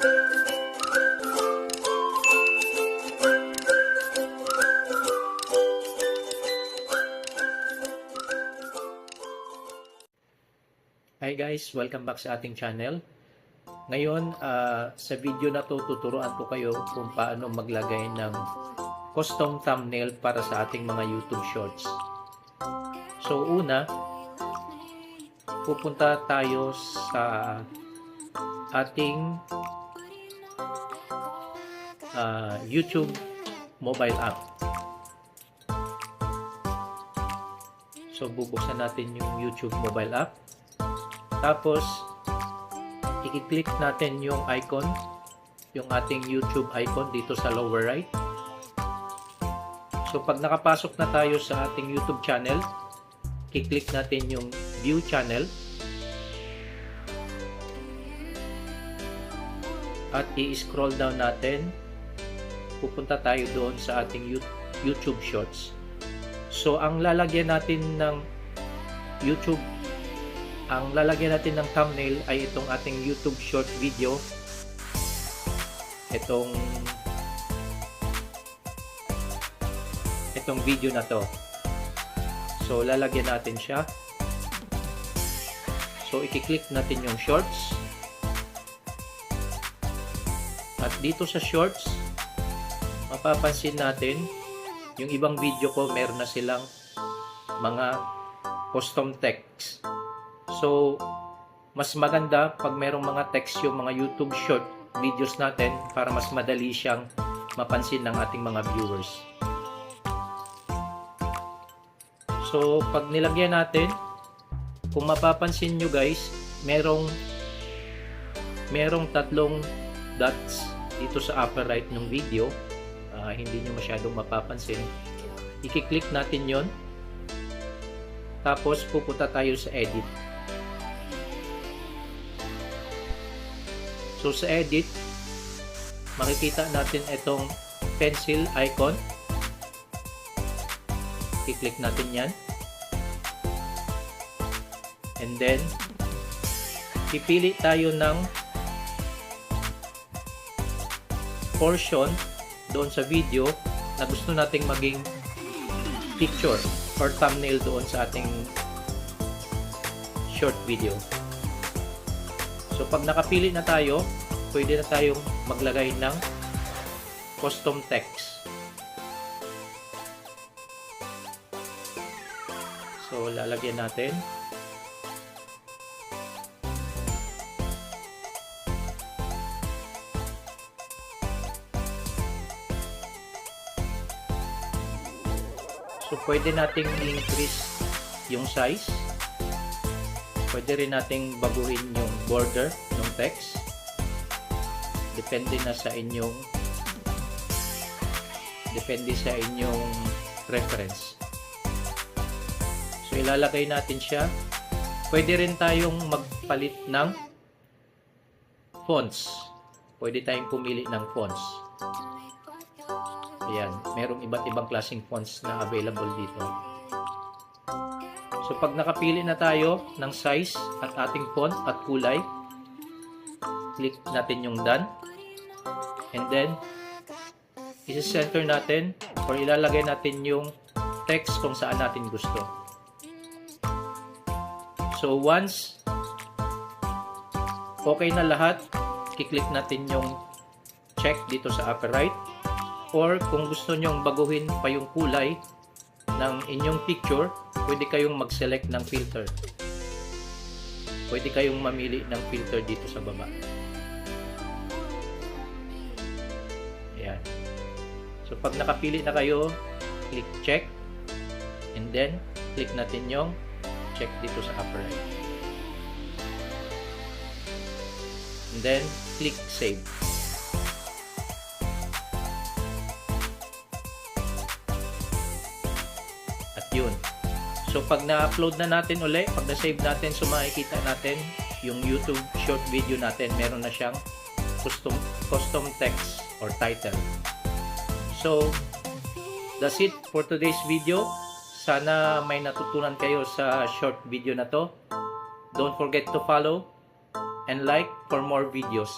Hi guys, welcome back sa ating channel. Ngayon, ah, sa video na to, tuturuan ko kayo kung paano maglagay ng custom thumbnail para sa ating mga YouTube Shorts. So una, pupunta tayo sa ating ah, YouTube mobile app. So bubuksan natin yung YouTube mobile app. Tapos, i-click natin yung icon, yung ating YouTube icon dito sa lower right. So, pag nakapasok na tayo sa ating YouTube channel, i-click natin yung View Channel. At i-scroll down natin. Pupunta tayo doon sa ating You- YouTube Shorts. So, ang lalagyan natin ng YouTube ang lalagyan natin ng thumbnail ay itong ating YouTube short video. Itong itong video na to. So lalagyan natin siya. So i-click natin yung shorts. At dito sa shorts, mapapansin natin yung ibang video ko meron na silang mga custom text. So, mas maganda pag merong mga text yung mga YouTube short videos natin para mas madali siyang mapansin ng ating mga viewers. So, pag nilagyan natin, kung mapapansin nyo guys, merong merong tatlong dots dito sa upper right ng video. Ah, hindi nyo masyadong mapapansin. I-click natin yon Tapos, pupunta tayo sa edit. So sa edit, makikita natin itong pencil icon. I-click natin yan. And then, pipili tayo ng portion doon sa video na gusto nating maging picture or thumbnail doon sa ating short video. So pag nakapili na tayo, pwede na tayong maglagay ng custom text. So lalagyan natin. So pwede nating increase yung size. Pwede rin nating baguhin yung border ng text. Depende na sa inyong depende sa inyong preference. So ilalagay natin siya. Pwede rin tayong magpalit ng fonts. Pwede tayong pumili ng fonts ayan merong iba't ibang klaseng fonts na available dito So pag nakapili na tayo ng size at ating font at kulay, click natin yung done. And then, isi-center natin or ilalagay natin yung text kung saan natin gusto. So once okay na lahat, kiklik natin yung check dito sa upper right. Or kung gusto nyong baguhin pa yung kulay ng inyong picture, pwede kayong mag-select ng filter. Pwede kayong mamili ng filter dito sa baba. Ayan. So, pag nakapili na kayo, click check. And then, click natin yung check dito sa upper right. And then, click save. Yun. So pag na-upload na natin uli, pag na-save natin, so makikita natin yung YouTube short video natin, meron na siyang custom, custom text or title. So, that's it for today's video. Sana may natutunan kayo sa short video na to. Don't forget to follow and like for more videos.